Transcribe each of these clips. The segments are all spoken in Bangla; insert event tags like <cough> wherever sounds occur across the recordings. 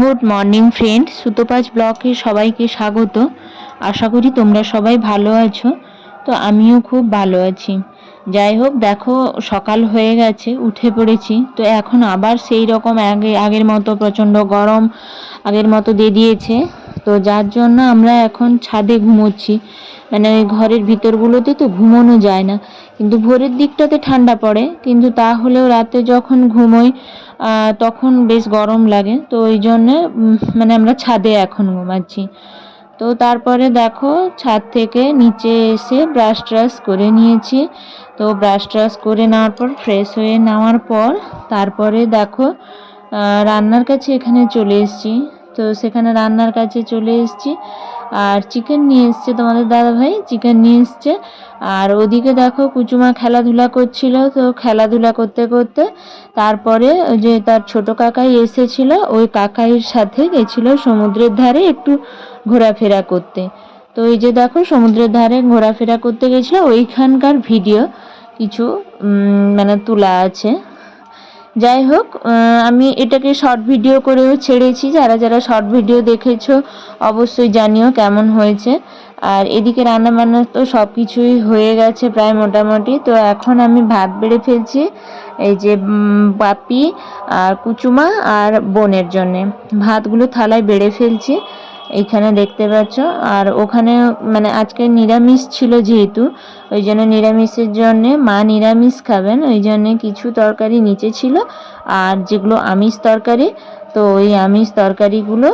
গুড মর্নিং ফ্রেন্ড সুতোপাজ ব্লকে সবাইকে স্বাগত। আশা করি তোমরা সবাই ভালো আছো। তো আমিও খুব ভালো আছি। যাই হোক, দেখো, সকাল হয়ে গেছে, উঠে পড়েছি। তো এখন আবার সেই রকম আগে, আগের মতো প্রচণ্ড গরম, আগের মতো দিয়ে দিয়েছে। তো যার জন্য আমরা এখন ছাদে ঘুমোচ্ছি। মানে ওই ঘরের ভিতরগুলোতে তো ঘুমোনো যায় না। কিন্তু ভোরের দিকটাতে ঠান্ডা পড়ে। কিন্তু তাহলেও রাতে যখন ঘুমোই তখন বেশ গরম লাগে। তো ওই জন্যে মানে আমরা ছাদে এখন ঘুমাচ্ছি। তো তারপরে দেখো, ছাদ থেকে নিচে এসে ব্রাশ ট্রাশ করে নিয়েছি। তো ব্রাশ ট্রাশ করে নেওয়ার পর, ফ্রেশ হয়ে নেওয়ার পর, তারপরে দেখো রান্নার কাছে এখানে চলে এসেছি। তো সেখানে রান্নার কাছে চলে এসেছি। আর চিকেন নিয়ে এসছে তোমাদের দাদা ভাই চিকেন নিয়ে এসছে। আর ওদিকে দেখো কুচুমা খেলাধুলা করছিল, তো খেলাধুলা করতে করতে তারপরে ওই যে তার ছোট কাকাই এসেছিল, ওই কাকাইয়ের সাথে গেছিল সমুদ্রের ধারে একটু ঘোরাফেরা করতে। তো এই যে দেখো সমুদ্রের ধারে ঘোরাফেরা করতে গেছিল, ওইখানকার ভিডিও কিছু মানে তোলা আছে। যাই হোক আমি এটাকে শর্ট ভিডিও করেও ছেড়েছি। যারা যারা শর্ট ভিডিও দেখেছ, অবশ্যই জানিও কেমন হয়েছে। আর এদিকে রান্না বান্না তো সব কিছুই হয়ে গেছে প্রায় মোটামুটি। তো এখন আমি ভাত বেড়ে ফেলছি, এই যে বাপি আর কুচুমা আর বোনের জন্যে। ভাতগুলো থালায় বেড়ে ফেলছি। এইখানে দেখতে পাচ্ছ। আর ওখানে মানে আজকে নিরামিষ ছিল যেহেতু, ওই জন্য নিরামিষের জন্যে মা নিরামিষ খাবেন। ওই জন্যে কিছু তরকারি নিচে ছিল। আর যেগুলো আমিষ তরকারি, তো ওই আমিষ তরকারিগুলো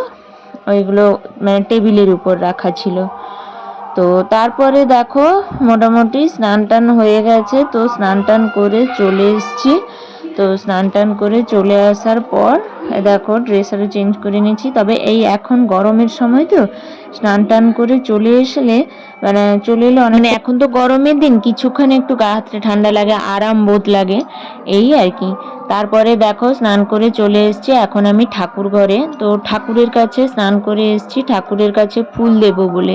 ওইগুলো মানে টেবিলের উপর রাখা ছিল। তো তারপরে দেখো, মোটামুটি স্নান টান হয়ে গেছে। তো স্নান টান করে চলে এসেছি। তো স্নান টান করে চলে আসার পর দেখো ড্রেস আরও চেঞ্জ করে নিয়েছি। তবে এই এখন গরমের সময় তো স্নান টান করে চলে এসলে মানে চলে এলে অনেক মানে এখন তো গরমের দিন, কিছুক্ষণ একটু গা হাতটা ঠান্ডা লাগে, আরাম বোধ লাগে। এই আর কি তারপরে দেখো স্নান করে চলে এসেছি, এখন আমি ঠাকুর ঘরে। তো ঠাকুরের কাছে স্নান করে এসেছি, ঠাকুরের কাছে ফুল দেব বলে।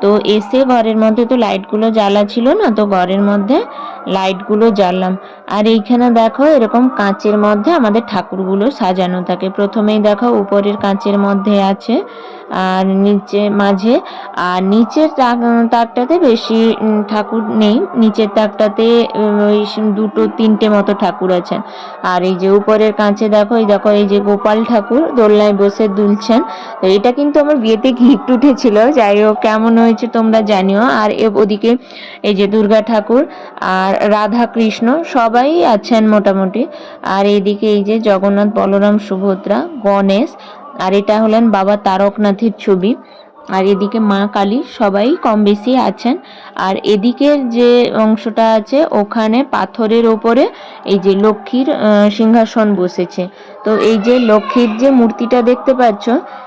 তো এসে ঘরের মধ্যে তো লাইটগুলো জ্বালা ছিল না, তো ঘরের মধ্যে লাইটগুলো জ্বাললাম। আর এইখানে দেখো এরকম কাঁচের মধ্যে আমাদের ঠাকুরগুলো সাজানো থাকে। প্রথমেই দেখো উপরের কাঁচের মধ্যে আছে, আর নিচে মাঝে, আর নিচের তাক- তাকটাতে বেশি ঠাকুর নেই। নিচের তাকটাতে ওই দুটো তিনটে মতো ঠাকুর আছেন আর এই যে উপরের কাঁচে দেখো, এই দেখো, এই যে গোপাল ঠাকুর দোলনায় বসে দুলছেন। তো এটা কিন্তু আমার বিয়েতে গিফট উঠেছিল। যাই হোক, কেমন হয়েছে, তোমরা জানিও। আর ওদিকে এই যে দুর্গা ঠাকুর আর রাধা কৃষ্ণ, সবাই আছেন মোটামুটি। আর এইদিকে এই যে জগন্নাথ, বলরাম, সুভদ্রা, গণেশ, আর এটা হলেন বাবা তারকনাথের ছবি। আর এদিকে মা কালী সবাই কম বেশি আছেন। আর এদিকের যে অংশটা আছে, ওখানে পাথরের ওপরে এই যে লক্ষ্মীর সিংহাসন বসেছে। তো এই যে লক্ষ্মীর যে মূর্তিটা দেখতে পাচ্ছ,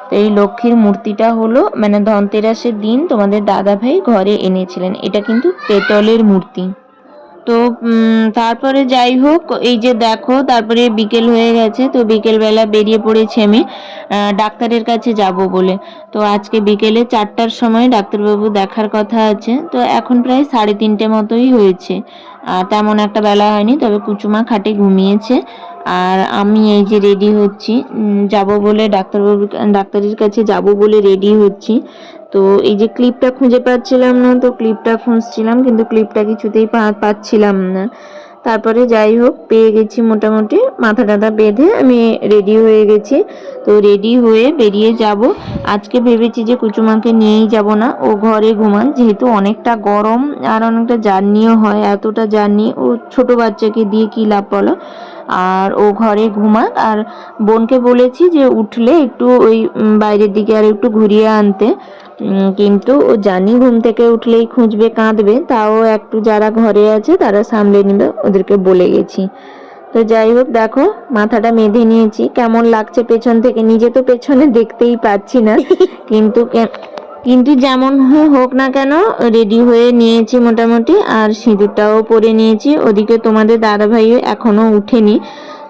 তো এই লক্ষ্মীর মূর্তিটা হলো মানে ধনতেরাসের দিন তোমাদের দাদা ভাই ঘরে এনেছিলেন। এটা কিন্তু পেতলের মূর্তি। তো তারপরে যাই হোক, এই যে দেখো, তারপরে বিকেল হয়ে গেছে, তো বিকেলবেলা বেরিয়ে পড়েছি আমি ডাক্তারের কাছে যাব বলে। তো আজকে বিকেলে চারটার সময় ডাক্তারবাবু দেখার কথা আছে, তো এখন প্রায় সাড়ে তিনটে মতোই হয়েছে। তেমন একটা বেলা হয়নি, তবে কুচুমা খাটে ঘুমিয়েছে। আর আমি এই যে রেডি হচ্ছি যাব বলে ডাক্তারবাবুর ডাক্তারের কাছে যাব বলে রেডি হচ্ছি। তো এই যে ক্লিপটা খুঁজে পাচ্ছিলাম না, তো ক্লিপটা খুঁজছিলাম, কিন্তু ক্লিপটা কিছুতেই পাচ্ছিলাম না। তারপরে যাই হোক, পেয়ে গেছি মোটামুটি। মাথা টাথা বেঁধে আমি রেডি হয়ে গেছি। তো রেডি হয়ে বেরিয়ে যাব। আজকে ভেবেছি যে কুচুমাকে নিয়েই যাব না। ও ঘরে ঘুমান, যেহেতু অনেকটা গরম আর অনেকটা জার্নিও হয়, এতটা জার্নি ও ছোট বাচ্চাকে দিয়ে কী লাভ বলো? আর ও ঘরে ঘুমাক। আর বোনকে বলেছি যে উঠলে একটু ওই বাইরের দিকে আর একটু ঘুরিয়ে আনতে। কিন্তু ও জানি ঘুম থেকে উঠলেই খুঁজবে কাঁদবে। তাও একটু যারা ঘরে আছে তারা সামলে নেবে ওদেরকে বলে গেছি। তো যাই হোক দেখো মাথাটা বেঁধে নিয়েছি। কেমন লাগছে পেছন থেকে? নিজে তো পেছনে দেখতেই পাচ্ছি না। <laughs> কিন্তু কিন্তু যেমন হোক না কেন রেডি হয়ে নিয়েছি মোটামুটি, আর সিঁদুরটাও পরে নিয়েছি। ওদিকে তোমাদের দাদা ভাইও এখনও উঠেনি।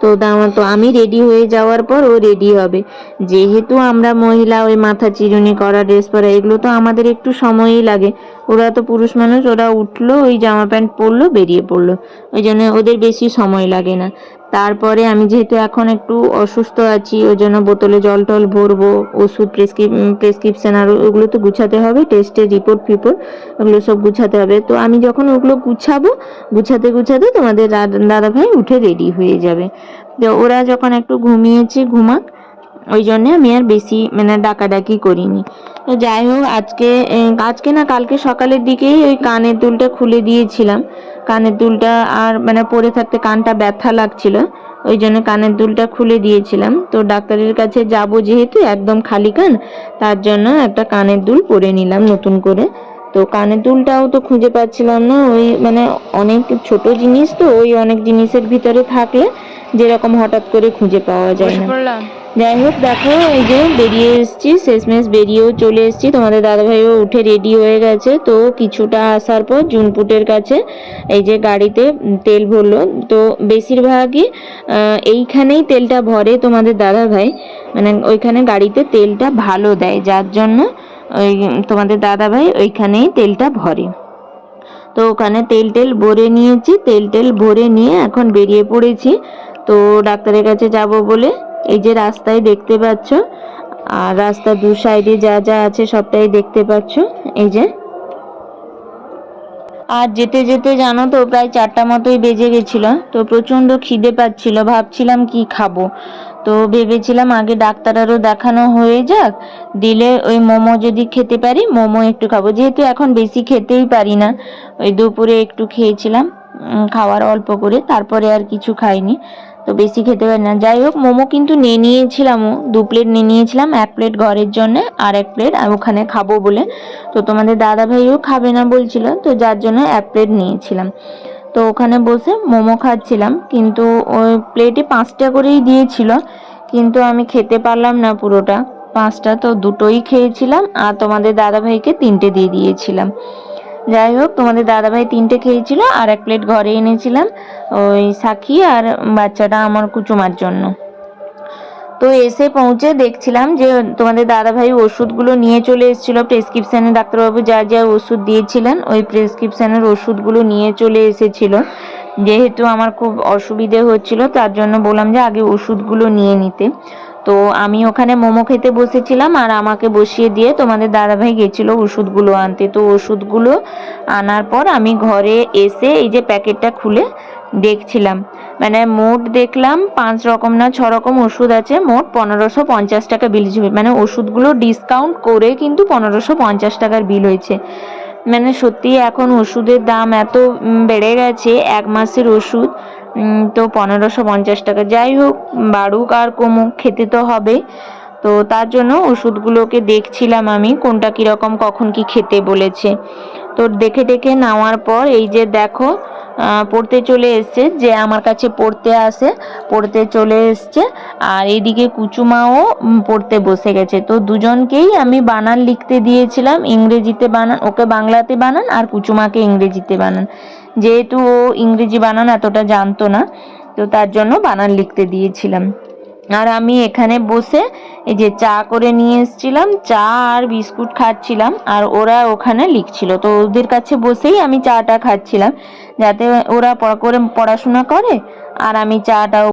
তা- তো আমি রেডি হয়ে যাওয়ার পর ও রেডি হবে। যেহেতু আমরা মহিলা, ওই মাথা চিরুনি করা ড্রেস পরা, এগুলো তো আমাদের একটু সময়ই লাগে। ওরা তো পুরুষ মানুষ, ওরা উঠল, ওই জামা প্যান্ট পরলো, বেরিয়ে পড়ল। ওই জন্য ওদের বেশি সময় লাগে না। তারপরে আমি যেহেতু এখন একটু অসুস্থ আছি ওই জন্য বোতলে জল টল ভরবো, ওষুধ প্রেসক্রিপ প্রেসক্রিপশন আর ওগুলো তো গুছাতে হবে টেস্টের রিপোর্ট ফিপোর্ট, ওগুলো সব গুছাতে হবে। তো আমি যখন ওগুলো গুছাবো, গুছাতে গুছাতে তোমাদের দাদা, দাদাভাই উঠে রেডি হয়ে যাবে। তো ওরা যখন একটু ঘুমিয়েছে, ঘুমাক ওই জন্যে আমি আর বেশি মানে ডাকাডাকি করিনি। তো যাই হোক, আজকে আজকে না কালকে সকালের দিকেই ওই কানের দুলটা খুলে দিয়েছিলাম। কানের দুলটা আর মানে পরে থাকতে কানটা ব্যথা লাগছিল ওই জন্য কানের দুলটা খুলে দিয়েছিলাম। তো ডাক্তারের কাছে যাব যেহেতু একদম খালি কান, তার জন্য একটা কানের দুল পরে নিলাম নতুন করে। তো কানের দুলটাও তো খুঁজে পাচ্ছিলাম না, ওই মানে অনেক ছোট জিনিস তো, ওই অনেক জিনিসের ভিতরে থাকলে যেরকম হঠাৎ করে খুঁজে পাওয়া যায় না। যাই হোক, দেখো, এই যে বেরিয়ে এসেছি, শেষমেশ বেরিয়েও চলে এসেছি। তোমাদের দাদাভাইও উঠে রেডি হয়ে গেছে, তো কিছুটা আসার পর জুনপুটের কাছে এই যে গাড়িতে তেল ভরলো। তো বেশিরভাগই এইখানেই তেলটা ভরে তোমাদের দাদাভাই মানে ওইখানে গাড়িতে তেলটা ভালো দেয়, যার জন্য ওই তোমাদের দাদাভাই ওইখানেই তেলটা ভরে। তো ওখানে তেল টেল ভরে নিয়েছি, তেল টেল ভরে নিয়ে এখন বেরিয়ে পড়েছি। তো ডাক্তারের কাছে যাব বলে এই যে রাস্তায় দেখতে পাচ্ছ, আর রাস্তা দু সাইডে যা যা আছে সবটাই দেখতে পাচ্ছ, এই যে। আর যেতে যেতে জানো তো, প্রায় চারটা মতোই বেজে গেছিল, তো প্রচণ্ড খিদে পাচ্ছিল, ভাবছিলাম কি খাব। তো ভেবেছিলাম আগে ডাক্তারেরও দেখানো হয়ে যাক, দিলে ওই মোমো যদি খেতে পারি, মোমো একটু খাব। যেহেতু এখন বেশি খেতেই পারি না, ওই দুপুরে একটু খেয়েছিলাম খাওয়ার অল্প করে, তারপরে আর কিছু খাইনি। তো বেশি খেতে পারি না। যাই হোক, মোমো কিন্তু নিয়ে নিয়েছিলামও দু প্লেট নিয়ে নিয়েছিলাম, এক প্লেট ঘরের জন্য আর এক প্লেট ওখানে খাব বলে। তো তোমাদের দাদা ভাইও খাবে না বলছিল, তো যার জন্য এক প্লেট নিয়েছিলাম। তো ওখানে বসে মোমো খাচ্ছিলাম, কিন্তু ওই প্লেটে পাঁচটা করেই দিয়েছিল, কিন্তু আমি খেতে পারলাম না পুরোটা। পাঁচটা তো দুটোই খেয়েছিলাম আর তোমাদের দাদা ভাইকে তিনটে দিয়ে দিয়েছিলাম। যাই হোক, তোমাদের দাদাভাই তিনটে খেয়েছিল আর এক প্লেট ঘরে এনেছিলাম, ওই সাক্ষী আর বাচ্চাটা আমার কুচুমার জন্য। তো এসে পৌঁছে দেখছিলাম যে তোমাদের দাদাভাই ওষুধগুলো নিয়ে চলে এসেছিল। প্রেসক্রিপশানে ডাক্তারবাবু যা যা ওষুধ দিয়েছিলেন, ওই প্রেসক্রিপশানের ওষুধগুলো নিয়ে চলে এসেছিল। যেহেতু আমার খুব অসুবিধে হচ্ছিল, তার জন্য বললাম যে আগে ওষুধগুলো নিয়ে নিতে। তো আমি ওখানে মোমো খেতে বসেছিলাম আর আমাকে বসিয়ে দিয়ে তোমাদের দাদাভাই গেছিল ওষুধগুলো আনতে। তো ওষুধগুলো আনার পর আমি ঘরে এসে এই যে প্যাকেটটা খুলে দেখছিলাম। মানে মোট দেখলাম পাঁচ রকম না ছ রকম ওষুধ আছে, মোট পনেরোশো পঞ্চাশ টাকা বিল মানে ওষুধগুলো ডিসকাউন্ট করে কিন্তু পনেরোশো পঞ্চাশ টাকার বিল হয়েছে। মানে সত্যি এখন ওষুধের দাম এত বেড়ে গেছে, এক মাসের ওষুধ। তো পনেরোশো পঞ্চাশ টাকা। যাই হোক বাড়ুক আর কমুক খেতে তো হবে। তো তার জন্য ওষুধগুলোকে দেখছিলাম আমি, কোনটা কীরকম, কখন কি খেতে বলেছে। তো দেখে দেখে নেওয়ার পর এই যে দেখো পড়তে চলে এসছে, যে আমার কাছে পড়তে আসে, পড়তে চলে এসছে, আর এদিকে কুচুমাও পড়তে বসে গেছে। তো দুজনকেই আমি বানান লিখতে দিয়েছিলাম, ইংরেজিতে বানান, ওকে বাংলাতে বানান আর কুচুমাকে ইংরেজিতে বানান। যেহেতু ও ইংরেজি বানান এতটা জানতো না, তো তার জন্য বানান লিখতে দিয়েছিলাম। আর আমি এখানে বসে এই যে চা করে নিয়ে এসেছিলাম, চা আর বিস্কুট খাচ্ছিলাম, আর ওরা ওখানে লিখছিল। তো ওদের কাছে বসেই আমি চাটা খাচ্ছিলাম, যাতে ওরা করে পড়াশোনা করে, আর আমি চাটাও